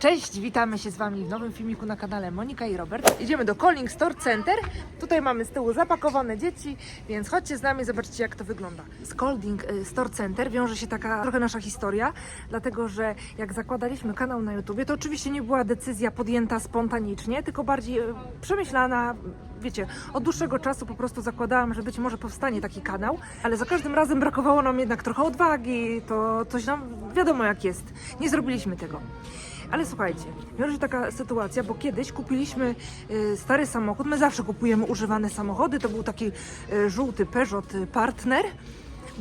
Cześć, witamy się z Wami w nowym filmiku na kanale Monika i Robert. Idziemy do Calling Store Center. Tutaj mamy z tyłu zapakowane dzieci, więc chodźcie z nami, zobaczcie jak to wygląda. Z Calling y, Store Center wiąże się taka trochę nasza historia, dlatego że jak zakładaliśmy kanał na YouTubie, to oczywiście nie była decyzja podjęta spontanicznie, tylko bardziej y, przemyślana, wiecie, od dłuższego czasu po prostu zakładałam, że być może powstanie taki kanał, ale za każdym razem brakowało nam jednak trochę odwagi, to coś nam wiadomo jak jest. Nie zrobiliśmy tego. Ale słuchajcie, wiąże się taka sytuacja, bo kiedyś kupiliśmy y, stary samochód. My zawsze kupujemy używane samochody. To był taki y, żółty Peugeot Partner.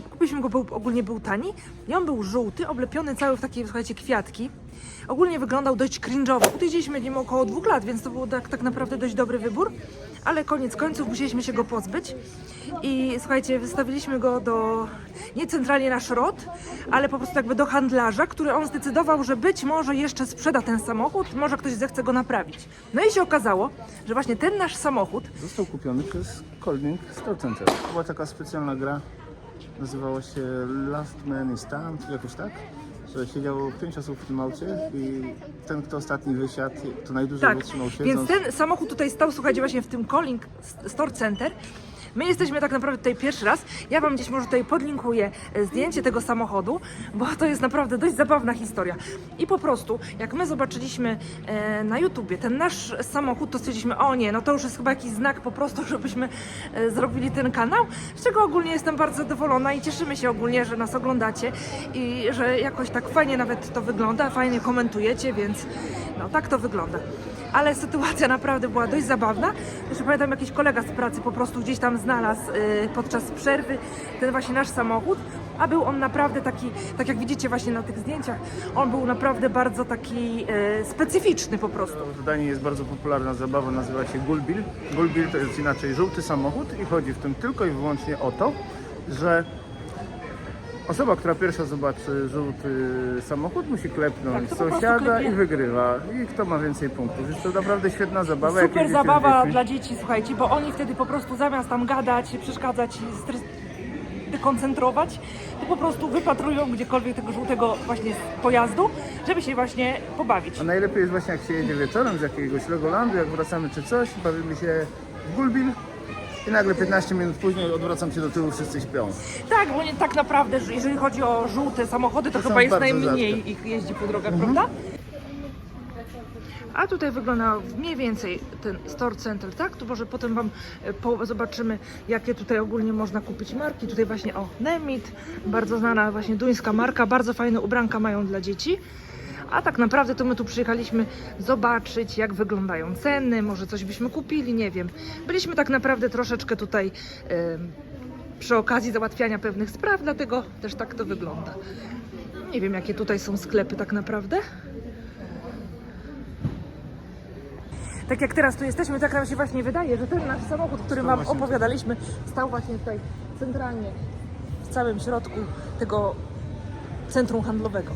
Kupiliśmy go, był, ogólnie był tani i on był żółty, oblepiony cały w takie, słuchajcie, kwiatki. Ogólnie wyglądał dość cringe'owo. Utyliśmy nim około dwóch lat, więc to był tak, tak naprawdę dość dobry wybór. Ale koniec końców musieliśmy się go pozbyć. I słuchajcie, wystawiliśmy go do nie centralnie na szrot, ale po prostu jakby do handlarza, który on zdecydował, że być może jeszcze sprzeda ten samochód, może ktoś zechce go naprawić. No i się okazało, że właśnie ten nasz samochód Został kupiony przez Colding Store Center. Była taka specjalna gra, nazywała się Last Man in Stand, jakoś tak? Że siedziało pięć osób w tym aucie i ten, kto ostatni wysiadł, to najdłużej Tak, wytrzymał siedząc. więc ten samochód tutaj stał, słuchajcie, właśnie w tym Calling Store Center. My jesteśmy tak naprawdę tutaj pierwszy raz. Ja Wam gdzieś może tutaj podlinkuję e, zdjęcie tego samochodu, bo to jest naprawdę dość zabawna historia. I po prostu, jak my zobaczyliśmy e, na YouTubie ten nasz samochód, to stwierdziliśmy, o nie, no to już jest chyba jakiś znak po prostu, żebyśmy e, zrobili ten kanał, z czego ogólnie jestem bardzo zadowolona i cieszymy się ogólnie, że nas oglądacie i że jakoś tak fajnie nawet to wygląda, fajnie komentujecie, więc no tak to wygląda ale sytuacja naprawdę była dość zabawna. Jeszcze pamiętam, jakiś kolega z pracy po prostu gdzieś tam znalazł y, podczas przerwy ten właśnie nasz samochód, a był on naprawdę taki, tak jak widzicie właśnie na tych zdjęciach, on był naprawdę bardzo taki y, specyficzny po prostu. W Danii jest bardzo popularna zabawa, nazywa się Gulbil. Gulbil to jest inaczej żółty samochód i chodzi w tym tylko i wyłącznie o to, że osoba, która pierwsza zobaczy żółty samochód musi klepnąć Tak, to po prostu sąsiada klepie. i wygrywa. I kto ma więcej punktów. Jest to naprawdę świetna zabawa. jak Super jedziecie z zabawa dziećmi. dla dzieci, słuchajcie, bo oni wtedy po prostu zamiast tam gadać, przeszkadzać i stres- dekoncentrować, to po prostu wypatrują gdziekolwiek tego żółtego właśnie pojazdu, żeby się właśnie pobawić. A najlepiej jest właśnie jak się jedzie wieczorem z jakiegoś Legolandu, jak wracamy czy coś, bawimy się w Gulbil i nagle 15 minut później odwracam się do tyłu, wszyscy śpią. Tak, bo nie tak naprawdę, że jeżeli chodzi o żółte samochody, to, To są chyba jest bardzo najmniej rzadkie. ich jeździ po drogach, prawda? A tutaj wygląda mniej więcej ten Store Center, tak? Tu może potem Wam e, po, zobaczymy, jakie tutaj ogólnie można kupić marki. Tutaj właśnie o Nemit, bardzo znana właśnie duńska marka, bardzo fajne ubranka mają dla dzieci. A tak naprawdę to my tu przyjechaliśmy zobaczyć, jak wyglądają ceny, może coś byśmy kupili, nie wiem. Byliśmy tak naprawdę troszeczkę tutaj em, przy okazji załatwiania pewnych spraw, dlatego też tak to wygląda. Nie wiem, jakie tutaj są sklepy tak naprawdę. Tak jak teraz tu jesteśmy, tak nam się właśnie wydaje, że ten nasz samochód, który Wam opowiadaliśmy, stał właśnie tutaj centralnie w całym środku tego centrum handlowego.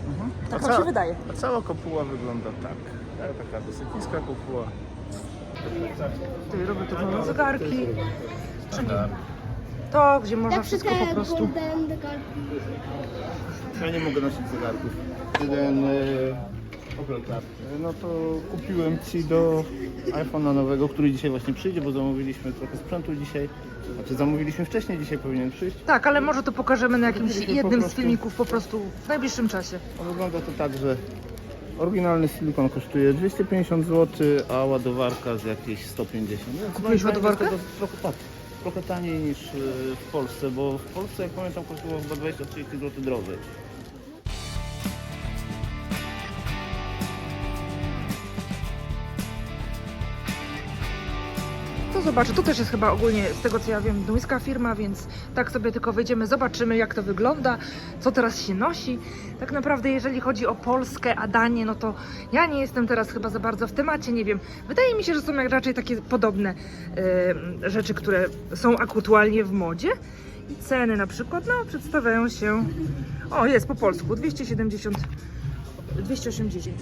Tak A nam się wydaje. A cała kopuła wygląda tak. Tak, Taka dosyć niska kopuła. Tutaj robię tu mamy zegarki, czyli to, gdzie można wszystko po prostu... Ja nie mogę nosić zegarków. Jeden. E, No to kupiłem Ci do iPhone'a nowego, który dzisiaj właśnie przyjdzie, bo zamówiliśmy trochę sprzętu dzisiaj. Znaczy zamówiliśmy wcześniej, dzisiaj powinien przyjść. Tak, ale może to pokażemy na jakimś po jednym z prostu- filmików po prostu w najbliższym czasie. Wygląda to tak, że oryginalny silikon kosztuje 250 zł, a ładowarka z jakieś 150. Więc Kupiłeś moim zdaniem ładowarkę? jest to Trochę, tak, trochę taniej niż e, w Polsce, bo w Polsce, jak pamiętam, kosztowało chyba 20-30 zł drożej. Zobaczę, to też jest chyba ogólnie z tego co ja wiem duńska firma, więc tak sobie tylko wejdziemy, zobaczymy jak to wygląda, co teraz się nosi. Tak naprawdę jeżeli chodzi o Polskę, a Danię, no to ja nie jestem teraz chyba za bardzo w temacie, nie wiem. Wydaje mi się, że są jak raczej takie podobne e, rzeczy, które są aktualnie w modzie. I ceny na przykład, no przedstawiają się, o jest po polsku, 270 280.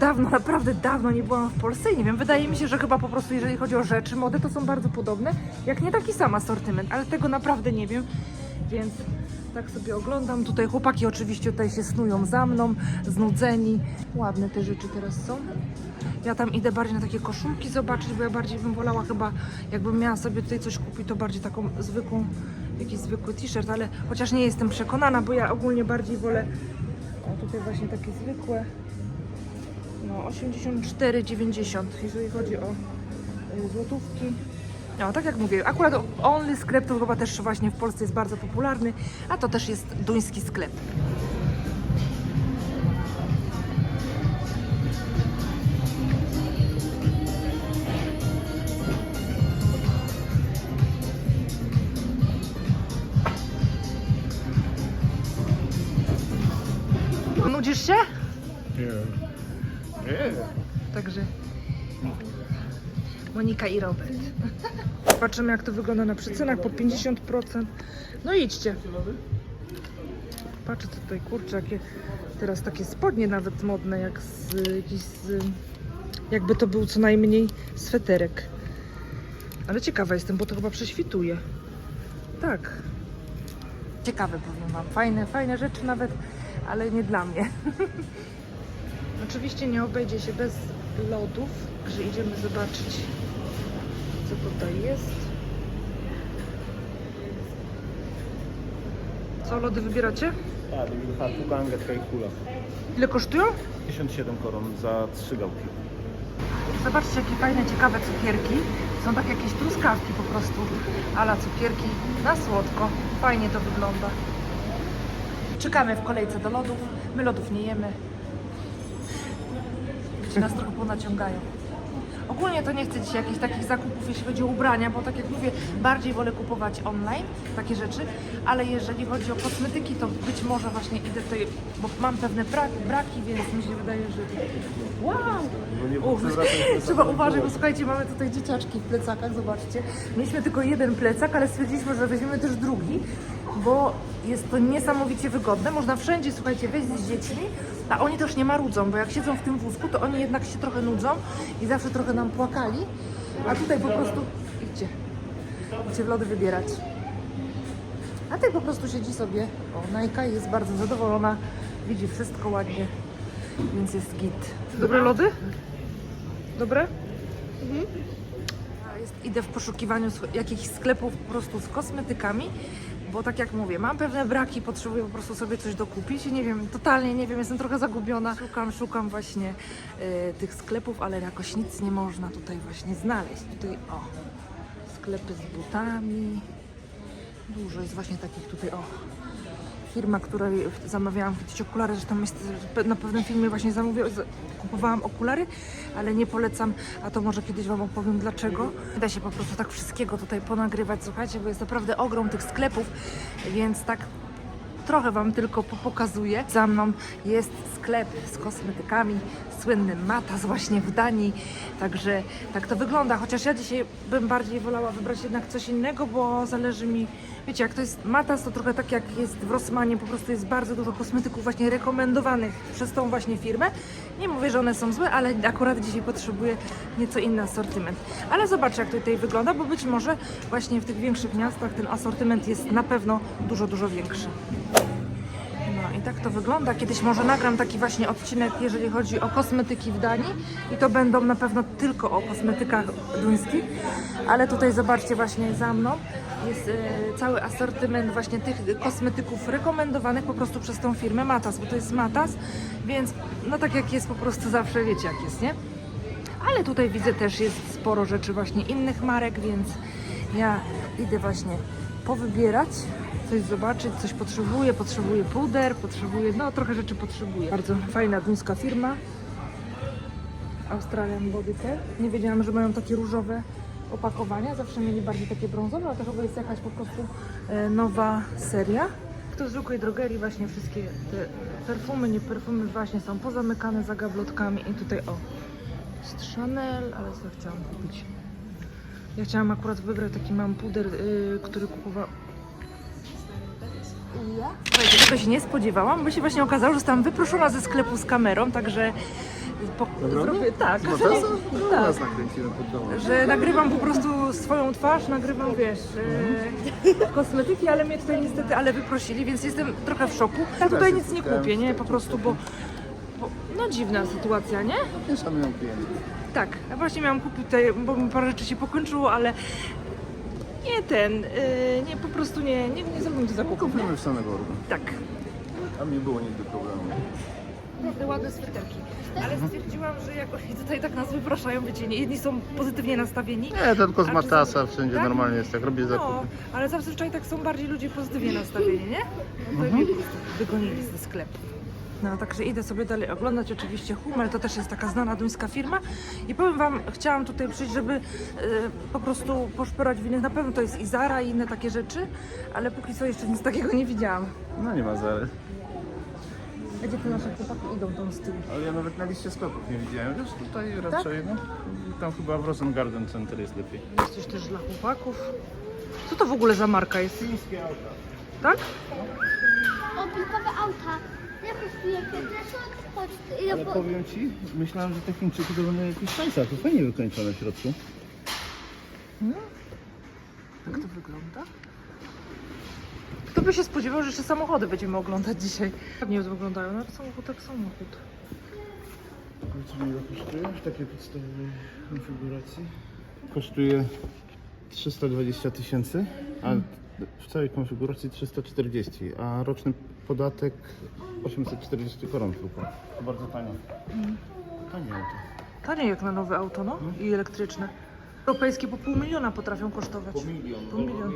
Dawno, naprawdę dawno nie byłam w Polsce i nie wiem, wydaje mi się, że chyba po prostu jeżeli chodzi o rzeczy, mody to są bardzo podobne, jak nie taki sam asortyment, ale tego naprawdę nie wiem, więc Tak sobie oglądam. Tutaj chłopaki oczywiście tutaj się snują za mną, znudzeni. Ładne te rzeczy teraz są. Ja tam idę bardziej na takie koszulki zobaczyć, bo ja bardziej bym wolała chyba, jakbym miała sobie tutaj coś kupić, to bardziej taką zwykłą, jakiś zwykły t-shirt, ale chociaż nie jestem przekonana, bo ja ogólnie bardziej wolę, o tutaj właśnie takie zwykłe, no 84,90 jeżeli chodzi o y, złotówki. No, tak jak mówię, akurat Only sklep to chyba też właśnie w Polsce jest bardzo popularny, a to też jest duński sklep. Się? Nie. Nie. Także Monika i Robert. Patrzymy jak to wygląda na przycenach po 50%. No idźcie. Patrzę tutaj, kurczę, jakie teraz takie spodnie nawet modne, jak z jakiś z, jakby to był co najmniej sweterek. Ale ciekawa jestem, bo to chyba prześwituje. Tak. Ciekawe powiem Wam. Fajne, fajne rzeczy nawet, ale nie dla mnie. Oczywiście nie obejdzie się bez lodów, że idziemy zobaczyć, co tutaj jest. Co, lody wybieracie? Tak, Hartuganga Trejkula. Ile kosztują? 57 koron za trzy gałki. Zobaczcie, jakie fajne, ciekawe cukierki. Są tak jakieś truskawki po prostu, ala cukierki na słodko. Fajnie to wygląda. Czekamy w kolejce do lodów. My lodów nie jemy. Ci nas trochę ponaciągają. Ogólnie to nie chcę dzisiaj jakichś takich zakupów, jeśli chodzi o ubrania, bo tak jak mówię, bardziej wolę kupować online takie rzeczy, ale jeżeli chodzi o kosmetyki, to być może właśnie idę tutaj, bo mam pewne bra- braki, więc mi się wydaje, że... Wow! Uf, trzeba uważać, bo słuchajcie, mamy tutaj dzieciaczki w plecakach, zobaczcie. Mieliśmy tylko jeden plecak, ale stwierdziliśmy, że weźmiemy też drugi, bo jest to niesamowicie wygodne. Można wszędzie, słuchajcie, wejść z dziećmi, a oni też nie marudzą, bo jak siedzą w tym wózku, to oni jednak się trochę nudzą i zawsze trochę nam płakali, a tutaj po prostu idźcie w lody wybierać. A ty po prostu siedzi sobie, o, Najka jest bardzo zadowolona, widzi wszystko ładnie, więc jest git. Dobre lody? Dobre? A Jest, idę w poszukiwaniu jakichś sklepów po prostu z kosmetykami, bo tak jak mówię, mam pewne braki, potrzebuję po prostu sobie coś dokupić i nie wiem, totalnie nie wiem, jestem trochę zagubiona. Szukam, szukam właśnie e, tych sklepów, ale jakoś nic nie można tutaj właśnie znaleźć. Tutaj, o, sklepy z butami. Dużo jest właśnie takich tutaj, o, firma, której zamawiałam kiedyś okulary, tam jest na pewnym filmie właśnie zamówiłam, kupowałam okulary, ale nie polecam, a to może kiedyś Wam opowiem dlaczego. Nie da się po prostu tak wszystkiego tutaj ponagrywać, słuchajcie, bo jest naprawdę ogrom tych sklepów, więc tak trochę Wam tylko pokazuję. Za mną jest sklep z kosmetykami, słynny Matas właśnie w Danii, także tak to wygląda, chociaż ja dzisiaj bym bardziej wolała wybrać jednak coś innego, bo zależy mi, wiecie, jak to jest Matas, to trochę tak jak jest w Rossmanie, po prostu jest bardzo dużo kosmetyków właśnie rekomendowanych przez tą właśnie firmę. Nie mówię, że one są złe, ale akurat dzisiaj potrzebuję nieco inny asortyment. Ale zobaczcie, jak tutaj wygląda, bo być może właśnie w tych większych miastach ten asortyment jest na pewno dużo, dużo większy. No i tak to wygląda. Kiedyś może nagram taki właśnie odcinek, jeżeli chodzi o kosmetyki w Danii i to będą na pewno tylko o kosmetykach duńskich, ale tutaj zobaczcie właśnie za mną jest e, cały asortyment właśnie tych kosmetyków rekomendowanych po prostu przez tą firmę Matas, bo to jest Matas, więc no tak jak jest po prostu zawsze wiecie jak jest, nie? Ale tutaj widzę też jest sporo rzeczy właśnie innych marek, więc ja idę właśnie powybierać, coś zobaczyć, coś potrzebuję, potrzebuję puder, potrzebuję, no trochę rzeczy potrzebuję. Bardzo fajna duńska firma. Australian Body Care. Nie wiedziałam, że mają takie różowe opakowania, zawsze mieli bardziej takie brązowe, a to chyba jest jakaś po prostu e, nowa seria. To z zwykłej drogerii właśnie wszystkie te perfumy, nie perfumy właśnie są pozamykane za gablotkami i tutaj o, jest Chanel, ale co chciałam kupić? Ja chciałam akurat wybrać taki mam puder, y, który kupowałam. Słuchajcie, tego się nie spodziewałam, bo się właśnie okazało, że zostałam wyproszona ze sklepu z kamerą, także Po, zrobię, tak, No to? No, tak. nas nakręcimy pod domem. że nagrywam po prostu swoją twarz, nagrywam, wiesz, e, kosmetyki, ale mnie tutaj niestety, ale wyprosili, więc jestem trochę w szoku. Ja tutaj nic nie kupię, nie, po prostu, bo, bo no dziwna sytuacja, nie? Nie szanują klientów. Tak, ja właśnie miałam kupić tutaj, bo mi parę rzeczy się pokończyło, ale nie ten, e, nie, po prostu nie, nie, nie zrobię do zakupów. Kupimy w samego organ. Tak. Tam nie było nigdy problemu. Naprawdę ładne sweterki. Ale stwierdziłam, że jak oni tutaj tak nas wypraszają, wiecie, nie, jedni są pozytywnie nastawieni. Nie, to tylko z A Matasa wszędzie tak? normalnie jest, jak robię No, zakupy. ale zazwyczaj tak są bardziej ludzie pozytywnie nastawieni, nie? No to mnie po prostu wygonili ze sklepu. No, także idę sobie dalej oglądać oczywiście Hummel, to też jest taka znana duńska firma i powiem Wam, chciałam tutaj przyjść, żeby e, po prostu poszperać w innych, na pewno to jest Izara i inne takie rzeczy, ale póki co jeszcze nic takiego nie widziałam. No nie ma zalet. Gdzie te nasze chłopaki idą tą z tyłu? Ale ja nawet na liście sklepów nie widziałem. Wiesz, tutaj Tak? raczej, no. Tam chyba w Rosengarten Center jest lepiej. Jest coś też dla chłopaków. Co to w ogóle za marka jest? Chińskie auta. Tak? Opilkowe auta. Ja kosztuje 500, choć ja Ale po... powiem Ci, myślałem, że te Chińczyki to będą jakieś tańce, a to fajnie wykończone w środku. Jak to wygląda? By się spodziewał, że jeszcze samochody będziemy oglądać dzisiaj? Nie wyglądają, no samochód tak samochód. Ile kosztuje w takiej podstawowej konfiguracji? Kosztuje 320 tysięcy, a w całej konfiguracji 340, a roczny podatek 840 koron tylko. To bardzo tanio. Tanie auto. Tanie jak na nowe auto, no i elektryczne. Europejskie po pół miliona potrafią kosztować. milion. Po milion.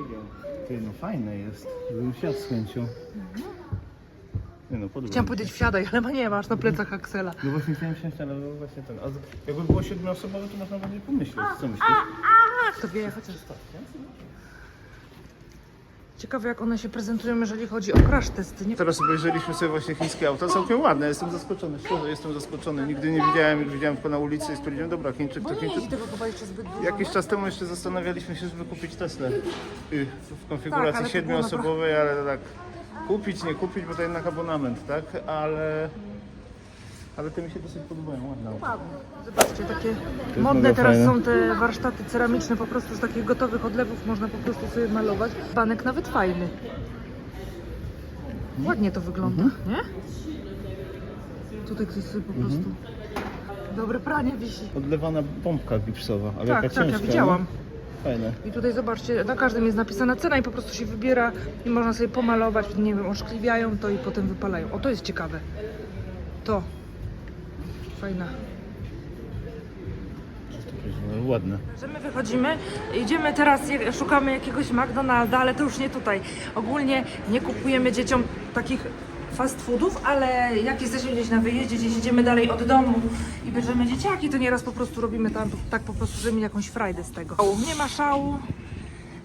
Ty, no fajne jest. Bym siadł z chęcią. Nie no, podoba Chciałam mi się. powiedzieć wsiadaj, ale ma nie masz na plecach Axela. No właśnie chciałem wsiąść, ale właśnie ten. A z- jakby było siedmioosobowe, to można by nie pomyśleć. Co myślisz? To wie, chociaż Ciekawe jak one się prezentują, jeżeli chodzi o crash testy, nie? Teraz obejrzeliśmy sobie właśnie chińskie auta, całkiem ładne, jestem zaskoczony, szczerze jestem zaskoczony. Nigdy nie widziałem, już widziałem tylko na ulicy i stwierdziłem, dobra, Chińczyk Bo to nie Chińczyk. jeździ tego chyba jeszcze zbyt dużo. Jakiś no. czas temu jeszcze zastanawialiśmy się, żeby kupić Teslę y, w Tak, konfiguracji ale to siedmioosobowej, ale tak kupić, nie kupić, bo to jednak abonament, tak? Ale, ale te mi się dosyć podobają, ładne auta. Ładnie. Zobaczcie, takie modne mega teraz fajne. są te warsztaty ceramiczne, po prostu z takich gotowych odlewów można po prostu sobie malować. Banek nawet fajny. Ładnie to wygląda, Mhm. nie? Tutaj ktoś sobie po prostu... Dobre pranie wisi. Odlewana pompka gipsowa, ale Tak, jaka tak, ciężka. ja widziałam. Fajne. I tutaj zobaczcie, na każdym jest napisana cena i po prostu się wybiera i można sobie pomalować, nie wiem, oszkliwiają to i potem wypalają. O, to jest ciekawe. To. Fajna. Ładne. Że my wychodzimy, idziemy teraz, szukamy jakiegoś McDonalda, ale to już nie tutaj. Ogólnie nie kupujemy dzieciom takich fast foodów, ale jak jesteśmy gdzieś na wyjeździe, gdzieś idziemy dalej od domu i bierzemy dzieciaki, to nieraz po prostu robimy tam tak po prostu, żeby mieć jakąś frajdę z tego. Nie ma szału.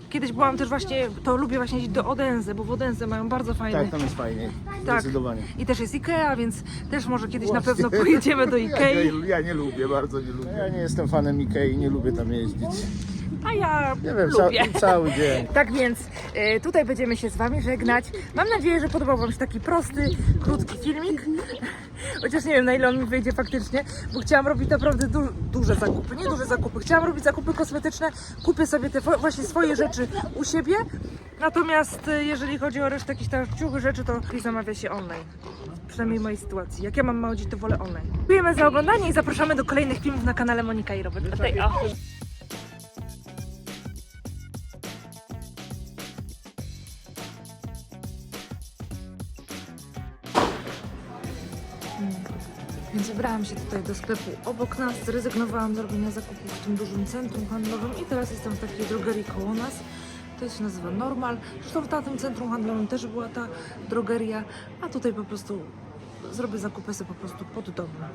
Kiedyś byłam też właśnie, to lubię właśnie iść do Odense, bo w Odense mają bardzo fajny... Tak, tam jest fajnie. Tak. Zdecydowanie. I też jest Ikea, więc też może kiedyś na Właśnie. pewno pojedziemy do Ja, Ikei. ja, ja nie lubię, bardzo nie lubię. Ja nie jestem fanem Ikei, nie lubię tam jeździć. A ja Nie wiem, ca lubię. cały dzień. Tak więc e, tutaj będziemy się z Wami żegnać. Mam nadzieję, że podobał Wam się taki prosty, krótki filmik. Chociaż nie wiem, na ile on mi wyjdzie faktycznie, bo chciałam robić naprawdę du duże zakupy. Nie duże zakupy, chciałam robić zakupy kosmetyczne. Kupię sobie te właśnie swoje rzeczy u siebie. Natomiast e, jeżeli chodzi o resztę jakichś tam ciuchy rzeczy, to zamawia się online. Przynajmniej w mojej sytuacji. Jak ja mam dzieci, to wolę online. Dziękujemy za oglądanie i zapraszamy do kolejnych filmów na kanale Monika i Robert. Tej, o. Więc wybrałam się tutaj do sklepu obok nas, zrezygnowałam z robienia zakupów w tym dużym centrum handlowym i teraz jestem w takiej drogerii koło nas. To się nazywa Normal. Zresztą w tamtym centrum handlowym też była ta drogeria, a tutaj po prostu zrobię zakupy sobie po prostu pod domem.